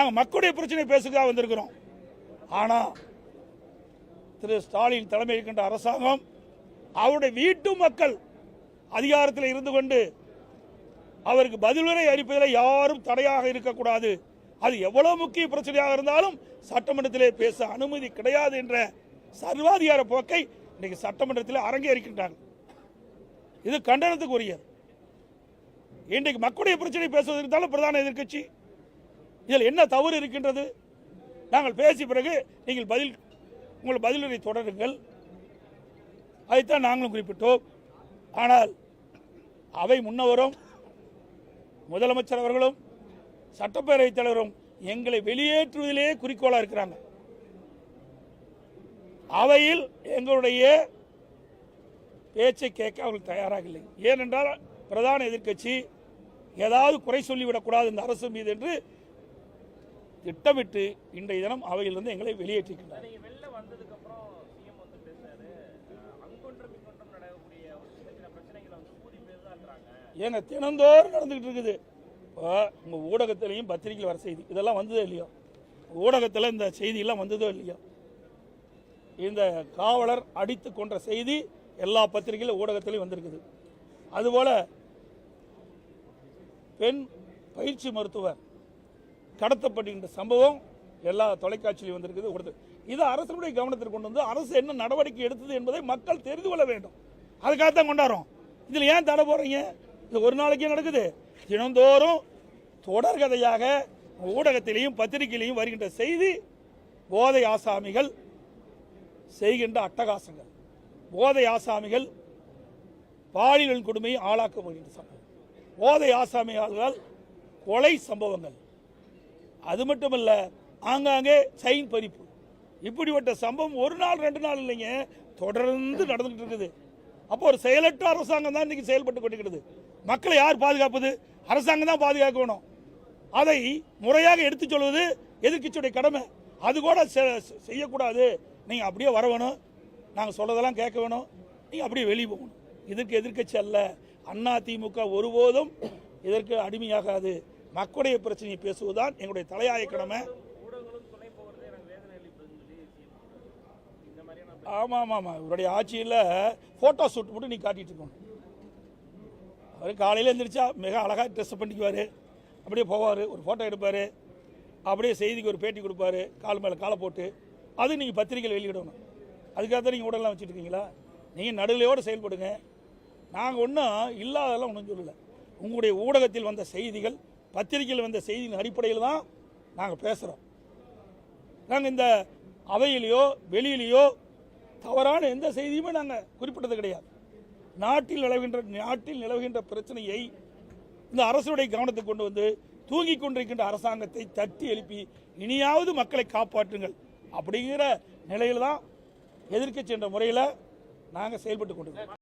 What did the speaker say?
நாங்கள் மக்களுடைய பிரச்சனை பேசுகிறதா வந்திருக்கிறோம். ஆனால் திரு ஸ்டாலின் தலைமை இருக்கின்ற அரசாங்கம் அவருடைய வீட்டு மக்கள் அதிகாரத்தில் இருந்து கொண்டு அவருக்கு பதிலுரை அளிப்பதில் யாரும் தடையாக இருக்கக்கூடாது. அது எவ்வளவு முக்கிய பிரச்சனையாக இருந்தாலும் சட்டமன்றத்திலே பேச அனுமதி கிடையாது என்ற சர்வாதிகார போக்கை இன்னைக்கு சட்டமன்றத்தில் அரங்கேறிக்கின்றார்கள் இது கண்டனத்துக்குரியது. இன்றைக்கு மக்களுடைய பிரச்சனை பேசுவதற்கு தானே பிரதான எதிர்க்கட்சி இதில் என்ன தவறு இருக்கின்றது? நாங்கள் பேசிய பிறகு நீங்கள் பதில் உங்கள் பதிலுரை தொடருங்கள். அதைத்தான் நாங்களும் குறிப்பிட்டோம். ஆனால் அவை முன்னவரும் முதலமைச்சர் அவர்களும் சட்டப்பேரவைத் தலைவரும் எங்களை வெளியேற்றுவதிலே குறிக்கோளாக இருக்கிறாங்க. அவையில் எங்களுடைய பேச்சை கேட்க அவர்கள் தயாராக இல்லை ஏனென்றால் பிரதான எதிர்க்கட்சி ஏதாவது குறை சொல்லிவிடக்கூடாது இந்த அரசு மீது என்று திட்டமிட்டு இன்றைய தினம் அவையிலிருந்து எங்களை பேசுதான்றாங்க ஏங்க தினந்தோறும் நடந்துகிட்டு இருக்குது. இப்போ உங்கள் ஊடகத்திலையும் பத்திரிகையில் வர செய்தி இதெல்லாம் வந்ததோ இல்லையோ? ஊடகத்தில் இந்த செய்தியெல்லாம் வந்ததோ இல்லையோ? இந்த காவலர் அடித்து கொன்ற செய்தி எல்லா பத்திரிகையிலும் ஊடகத்திலையும் வந்திருக்குது. அதுபோல் பெண் பயிற்சி மருத்துவர் கடத்தப்படுகின்ற சம்பவம் எல்லா தொலைக்காட்சியிலும் வந்திருக்குது கொடுத்து. இது அரசனுடைய கவனத்திற்கு கொண்டு வந்து அரசு என்ன நடவடிக்கை எடுத்தது என்பதை மக்கள் தெரிந்து கொள்ள வேண்டும். அதுக்காக தான் கொண்டாடுறோம். இதில் ஏன் தடை போடுறீங்க? இது ஒரு நாளைக்கே நடக்குது? தினந்தோறும் தொடர்கதையாக ஊடகத்திலையும் பத்திரிகையிலையும் வருகின்ற செய்தி போதை ஆசாமிகள் செய்கின்ற அட்டகாசங்கள். போதை ஆசாமிகள் பாலியல் கொடுமையை ஆளாக்கப்படுகின்ற சம்பவம். போதை ஆசாமியாளர்கள் கொலை சம்பவங்கள். அது மட்டுமல்ல ஆங்காங்கே சைன் பறிப்பு. இப்படிப்பட்ட சம்பவம் ஒரு நாள் ரெண்டு நாள் இல்லைங்க. தொடர்ந்து நடந்துட்டு இருக்குது. அப்போ ஒரு செயலற்ற அரசாங்கம் தான் இன்னைக்கு செயல்பட்டு கொண்டிருக்கிறது. மக்களை யார் பாதுகாப்பது? அரசாங்கம் தான் பாதுகாக்கணும். அதை முறையாக எடுத்துச் சொல்வது எதிர்க்கட்சியுடைய கடமை. அது கூட செ- செய்யக்கூடாது. நீங்கள் அப்படியே வர வேணும். நாங்கள் சொல்றதெல்லாம் கேட்க வேணும். நீங்கள் அப்படியே வெளியே போகணும். இதற்கு எதிர்க்கட்சி அல்ல. அண்ணா திமுக ஒருபோதும் இதற்கு அடிமையாகாது. மக்களுடைய பிரச்சனையை பேசுவதுதான் எங்களுடைய தலையாய கடமை. ஆமாம் ஆமாம் ஆமாம் இவருடைய ஆட்சியில் ஃபோட்டோ ஷூட் மட்டும் நீ காட்டிகிட்டு இருக்கணும். அவர் காலையில் எழுந்திரிச்சா மிக அழகாக ட்ரெஸ் பண்ணிக்குவார். அப்படியே போவார் ஒரு ஃபோட்டோ எடுப்பார். அப்படியே செய்திக்கு ஒரு பேட்டி கொடுப்பாரு கால் மேலே காலை போட்டு. அது நீங்கள் பத்திரிகையில் வெளியிடணும். அதுக்காக தான் நீங்கள் உடலாம் வச்சுட்ருக்கீங்களா நீங்கள் நடுநிலையோடு செயல்படுங்க. நாங்கள் ஒன்றும் இல்லாததெல்லாம் ஒன்றும் சொல்லலை. உங்களுடைய ஊடகத்தில் வந்த செய்திகள் பத்திரிகையில் வந்த செய்தியின் அடிப்படையில் தான் நாங்கள் பேசுகிறோம் நாங்கள் இந்த அவையிலேயோ வெளியிலேயோ தவறான எந்த செய்தியுமே நாங்கள் குறிப்பிட்டது கிடையாது. நாட்டில் நிலவுகின்ற நாட்டில் நிலவுகின்ற பிரச்சனையை இந்த அரசுடைய கவனத்துக்கு கொண்டு வந்து தூங்கிக் கொண்டிருக்கின்ற அரசாங்கத்தை தட்டி எழுப்பி இனியாவது மக்களை காப்பாற்றுங்கள் அப்படிங்கிற நிலையில் தான் எதிர்க்கட்சி என்ற முறையில் நாங்கள் செயல்பட்டு கொண்டிருக்கோம்